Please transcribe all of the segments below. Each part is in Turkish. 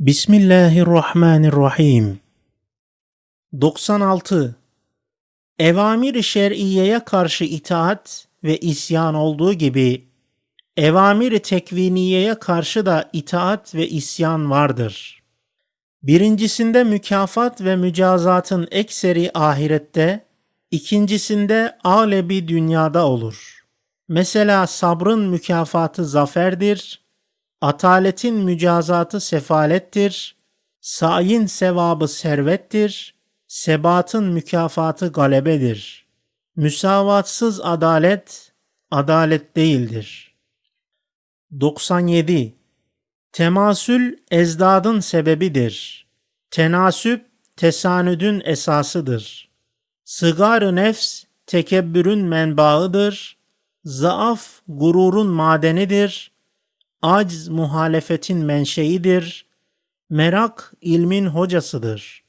Bismillahirrahmanirrahim. 96. Evamir-i şer'iyeye karşı itaat ve isyan olduğu gibi evamir-i tekviniyeye karşı da itaat ve isyan vardır. Birincisinde mükafat ve mücazatın ekseri ahirette, ikincisinde alebi dünyada olur. Mesela sabrın mükafatı zaferdir, Ataletin mücazatı sefalettir, sayin sevabı servettir, sebatın mükafatı galebedir. Müsavatsız adalet, adalet değildir. 97. Temasül ezdadın sebebidir. Tenasüp, tesanüdün esasıdır. Sıgar-ı nefs, tekebbürün menbaıdır. Zaaf, gururun madenidir.'' Acz muhalefetin menşeidir. Merak ilmin hocasıdır.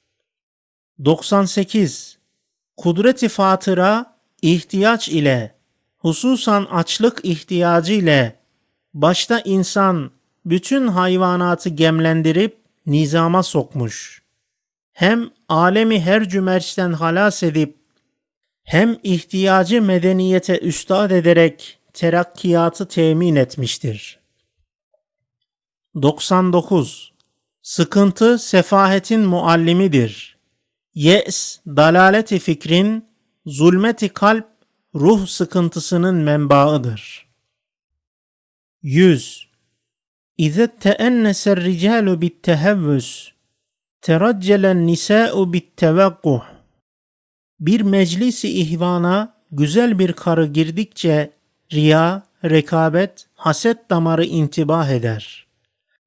98. Kudreti fatıra ihtiyaç ile hususan açlık ihtiyacı ile başta insan bütün hayvanatı gemlendirip nizama sokmuş. Hem alemi her cümerçten halas edip hem ihtiyacı medeniyete üstad ederek terakkiyatı temin etmiştir.'' 99. Sıkıntı sefahetin muallimidir. Yes, dalaleti fikrin, zulmeti kalp, ruh sıkıntısının menbaıdır. 100. İze teennese ricalu bittehevvüs, teraccelen nisa'u bittevekkuh. Bir meclisi ihvana güzel bir karı girdikçe riya, rekabet, haset damarı intibah eder.''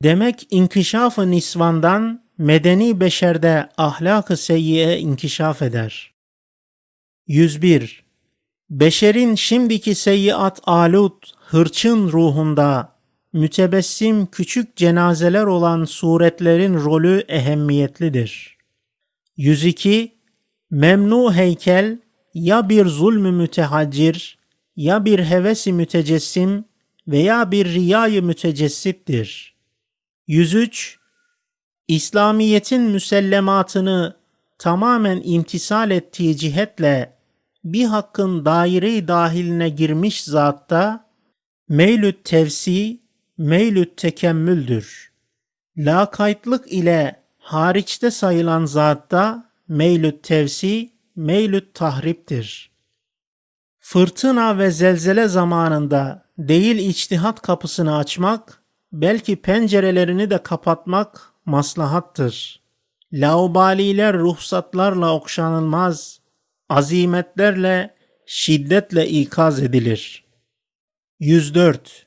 Demek inkişaf-ı nisvandan medeni beşerde ahlak-ı seyyiye inkişaf eder. 101. Beşerin şimdiki seyyiat alut, hırçın ruhunda mütebessim küçük cenazeler olan suretlerin rolü ehemmiyetlidir. 102. Memnu heykel ya bir zulmü mütehaccir ya bir hevesi mütecessim veya bir riyayı mütecessiptir.'' 103 İslamiyetin müsellematını tamamen imtisal ettiği cihetle bir hakkın daire dahiline girmiş zatta meylüt tevsi, meylüt tekemmüldür. Lakaytlık ile hariçte sayılan zatta meylüt tevsi, meylüt tahriptir. Fırtına ve zelzele zamanında değil içtihat kapısını açmak, belki pencerelerini de kapatmak maslahattır. Laubaliler ruhsatlarla okşanılmaz, azimetlerle, şiddetle ikaz edilir. 104.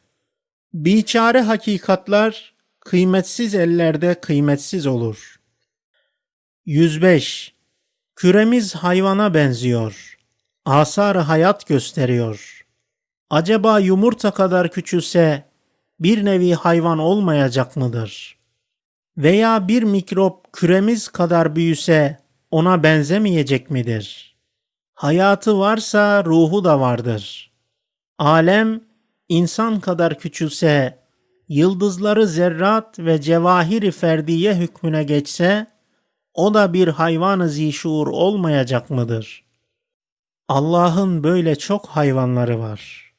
Biçare hakikatlar kıymetsiz ellerde kıymetsiz olur. 105. Küremiz hayvana benziyor. Asar hayat gösteriyor. Acaba yumurta kadar küçülse bir nevi hayvan olmayacak mıdır? Veya bir mikrop küremiz kadar büyüse ona benzemeyecek midir? Hayatı varsa ruhu da vardır. Alem insan kadar küçülse, yıldızları zerrat ve cevahiri ferdiye hükmüne geçse, o da bir hayvan-ı zişur olmayacak mıdır? Allah'ın böyle çok hayvanları var.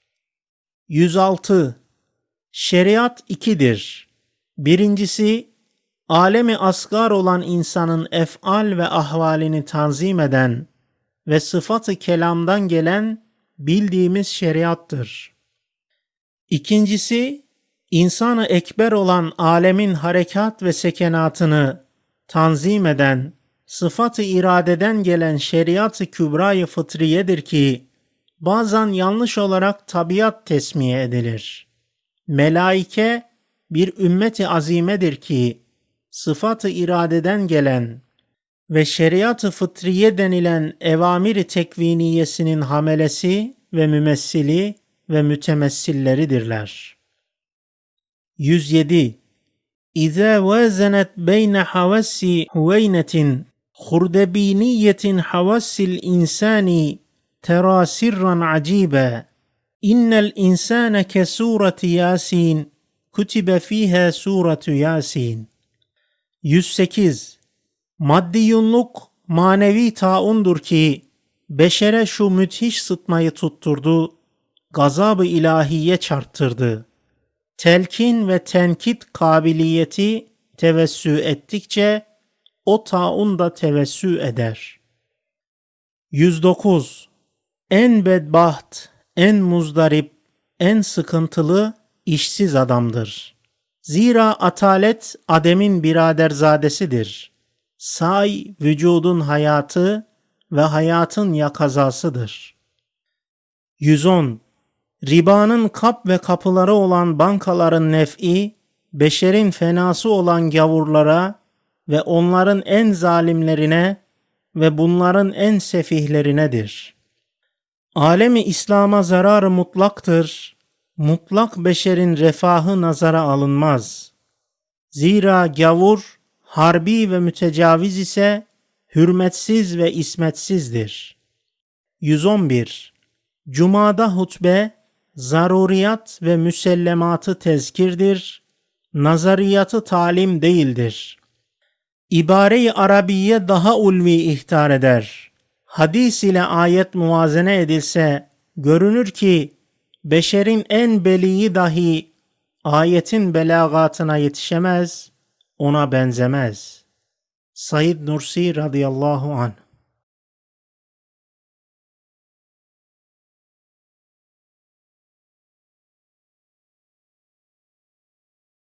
106. Şeriat ikidir. Birincisi, alemi asgar olan insanın efal ve ahvalini tanzim eden ve sıfatı kelamdan gelen bildiğimiz şeriattır. İkincisi, insanı ekber olan alemin harekat ve sekenatını tanzim eden, sıfatı iradeden gelen şeriat-ı kübrayı fıtriyedir ki, bazen yanlış olarak tabiat tesmiye edilir.'' Melaike bir ümmeti azimedir ki sıfatı iradeden gelen ve şeriat-ı fıtriye denilen evamiri tekviniyesinin hamelesi ve mümessili ve mütemessilleridirler. 107. İza vazenet beyne havassi huveynetin hurdebiniyetin havassil insani tera sirran acibe İnnel insane ke Yasin kutibe fiha suretu Yasin. 108. Maddi yunluk manevi taundur ki beşere şu müthiş sıtmayı tutturdu, gazabı ilahiye çarptırdı. Telkin ve tenkit kabiliyeti tevessü ettikçe o taun da tevessü eder. 109. En bedbaht, en muzdarip, en sıkıntılı işsiz adamdır. Zira atalet ademin biraderzadesidir. Say vücudun hayatı ve hayatın yakazasıdır. 110. Ribanın kap ve kapıları olan bankaların nef'i, beşerin fenası olan gavurlara ve onların en zalimlerine ve bunların en sefihlerinedir. Alemi İslam'a zararı mutlaktır. Mutlak beşerin refahı nazara alınmaz. Zira gavur, harbi ve mütecaviz ise hürmetsiz ve ismetsizdir. 111. Cuma'da hutbe, zaruriyat ve müsellematı tezkirdir, nazariyatı talim değildir. İbare-i Arabiye daha ulvi ihtar eder. Hadis ile ayet muvazene edilse, görünür ki beşerin en beliği dahi ayetin belagatına yetişemez, ona benzemez. Said Nursi radıyallahu anh